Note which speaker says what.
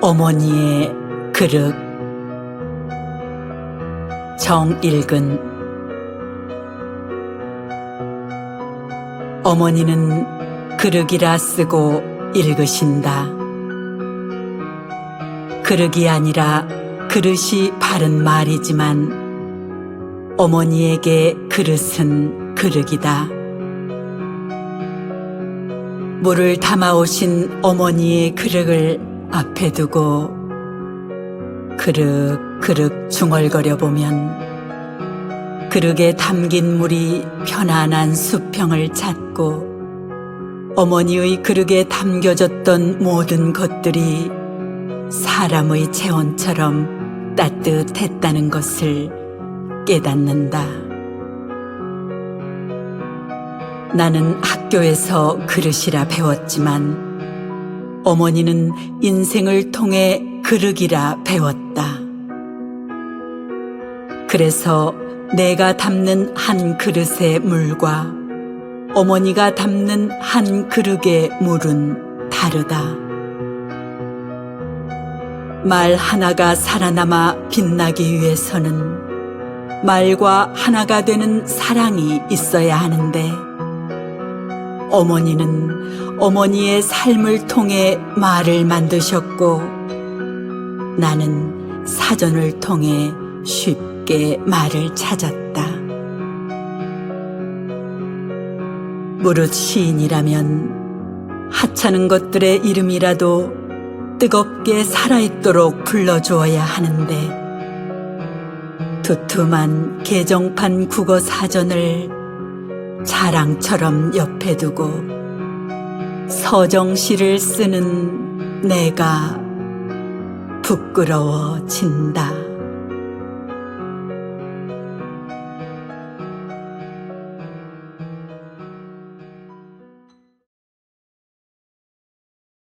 Speaker 1: 어머니의 그릇 정일근 어머니는 그릇이라 쓰고 읽으신다. 그릇이 아니라 그릇이 바른 말이지만 어머니에게 그릇은 그릇이다. 물을 담아오신 어머니의 그릇을 앞에 두고 그릇 중얼거려 보면 그릇에 담긴 물이 편안한 수평을 찾고 어머니의 그릇에 담겨졌던 모든 것들이 사람의 체온처럼 따뜻했다는 것을 깨닫는다. 나는 학교에서 그릇이라 배웠지만 어머니는 인생을 통해 그릇이라 배웠다. 그래서 내가 담는 한 그릇의 물과 어머니가 담는 한 그릇의 물은 다르다. 말 하나가 살아남아 빛나기 위해서는 말과 하나가 되는 사랑이 있어야 하는데 어머니는 어머니의 삶을 통해 말을 만드셨고 나는 사전을 통해 쉽게 말을 찾았다. 무릇 시인이라면 하찮은 것들의 이름이라도 뜨겁게 살아있도록 불러주어야 하는데 두툼한 개정판 국어 사전을 자랑처럼 옆에 두고 서정시를 쓰는 내가 부끄러워진다.